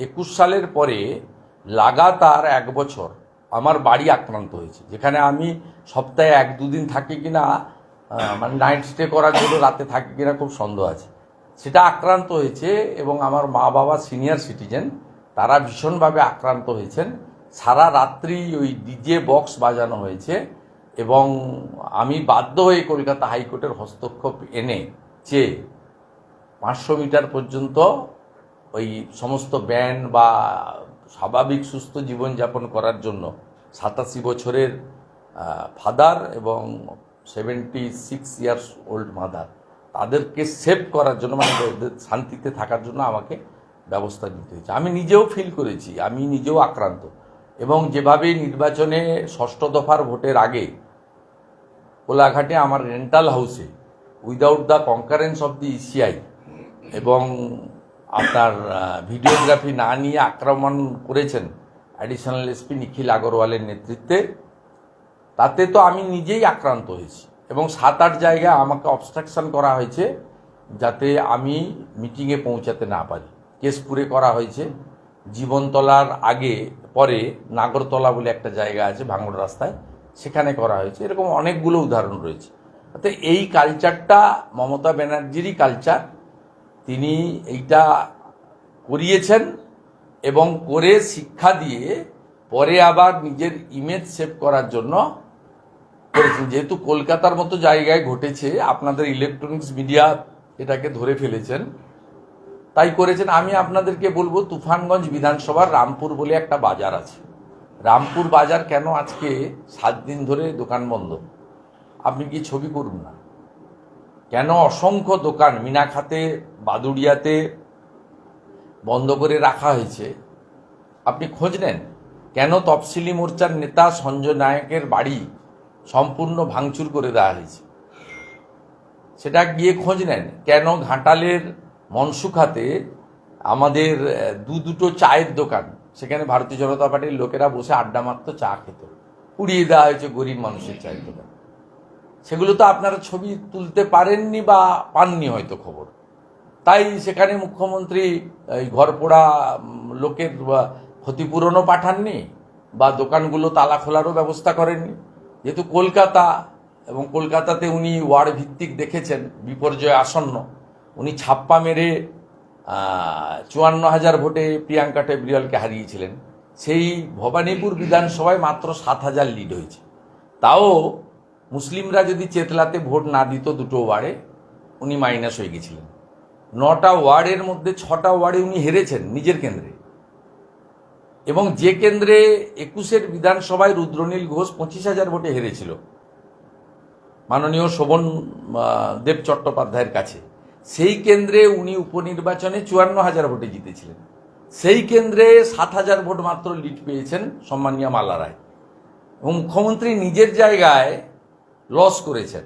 একুশ সালের পরে লাগাতার এক বছর আমার বাড়ি আক্রান্ত হয়েছে যেখানে আমি সপ্তাহে এক দুদিন থাকি কিনা আহ, মানে নাইট স্টে করার জন্য রাতে থাকি কিনা খুব সন্দেহ আছে। সেটা আক্রান্ত হয়েছে এবং আমার মা বাবা সিনিয়র সিটিজেন তারা ভীষণভাবে আক্রান্ত হয়েছেন। সারা রাত্রি ওই ডিজে বক্স বাজানো হয়েছে এবং আমি বাধ্য হয়ে কলকাতা হাইকোর্টের হস্তক্ষেপ এনে চেয়ে পাঁচশো মিটার পর্যন্ত ওই সমস্ত ব্যান বা স্বাভাবিক সুস্থ জীবনযাপন করার জন্য সাতাশি বছরের ফাদার এবং seventy six years old mother তাদেরকে সেভ করার জন্য মানে শান্তিতে থাকার জন্য আমাকে ব্যবস্থা নিতে হয়েছে। আমি নিজেও ফিল করেছি, আমি নিজেও আক্রান্ত এবং যেভাবে নির্বাচনে ষষ্ঠ দফার ভোটের আগে কোলাঘাটে আমার রেন্টাল হাউসে without the concurrence of the ECI এবং আপনার ভিডিওগ্রাফি না নিয়ে আক্রমণ করেছেন অ্যাডিশনাল এসপি নিখিল আগরওয়ালের নেতৃত্বে, তাতে তো আমি নিজেই আক্রান্ত হয়েছি এবং সাত আট জায়গায় আমাকে অবস্ট্রাকশন করা হয়েছে যাতে আমি মিটিংয়ে পৌঁছাতে না পারি। কেশপুরে করা হয়েছে। জীবনতলার আগে, পরে নাগরতলা বলে একটা জায়গা আছে ভাঙড় রাস্তায়, সেখানে করা হয়েছে। এরকম অনেকগুলো উদাহরণ রয়েছে। তো এই কালচারটা মমতা ব্যানার্জিরই কালচার তিনি এইটা করিয়েছেন এবং করে শিক্ষা দিয়ে পরে আবার নিজের ইমেজ সেভ করার জন্য করেছেন। যেহেতু কলকাতার মতো জায়গায় ঘটেছে, আপনাদের ইলেকট্রনিক্স মিডিয়া এটাকে ধরে ফেলেছেন, তাই করেছেন। আমি আপনাদেরকে বলব, তুফানগঞ্জ বিধানসভার রামপুর বলে একটা বাজার আছে। রামপুর বাজার কেন আজকে সাত দিন ধরে দোকান বন্ধ? আপনি কি ছবি করুন না। কেন অসংখ্য দোকান মিনাখাতে বাদুড়িয়াতে বন্ধ করে রাখা হয়েছে? আপনি খোঁজ নেন। কেন তফসিলি মোর্চার নেতা সঞ্জয় নায়কের বাড়ি সম্পূর্ণ ভাঙচুর করে দেওয়া হয়েছে? সেটা গিয়ে খোঁজ নেন। কেন ঘাটালের মনসুখাতে আমাদের দু দুটো চায়ের দোকান, সেখানে ভারতীয় জনতা পার্টির লোকেরা বসে আড্ডা মারত, চা খেত। উড়িয়ে দেওয়া হয়েছে গরিব মানুষের চায়ের দোকান। সেগুলো তো আপনারা ছবি তুলতে পারেননি বা পাননি হয়তো খবর। তাই সেখানে মুখ্যমন্ত্রী এই ঘরপোড়া লোকের ক্ষতিপূরণও পাঠাননি বা দোকানগুলো তালা খোলারও ব্যবস্থা করেননি। যেহেতু কলকাতা, এবং কলকাতাতে উনি ওয়ার্ড ভিত্তিক দেখেছেন, বিপর্যয় আসন্ন। উনি ছাপ্পা মেরে চুয়ান্ন হাজার ভোটে প্রিয়াঙ্কা টেবরিয়ালকে হারিয়েছিলেন। সেই ভবানীপুর বিধানসভায় মাত্র সাত হাজার লিড হয়েছে। তাও মুসলিমরা যদি চেতলাতে ভোট না দিত দুটো ওয়ার্ডে উনি মাইনাস হয়ে গেছিলেন। নটা ওয়ার্ডের মধ্যে ছটা ওয়ার্ডে উনি হেরেছেন নিজের কেন্দ্রে। এবং যে কেন্দ্রে একুশের বিধানসভায় রুদ্রনীল ঘোষ পঁচিশ হাজার ভোটে হেরেছিল, মাননীয় শোভন দেব চট্টোপাধ্যায়ের কাছে, সেই কেন্দ্রে উনি উপনির্বাচনে চুয়ান্ন হাজার ভোটে জিতেছিলেন। সেই কেন্দ্রে সাত হাজার ভোট মাত্র লিড পেয়েছেন সম্মানীয় মাল্লা রায়। এবং মুখ্যমন্ত্রী নিজের জায়গায় লস করেছেন।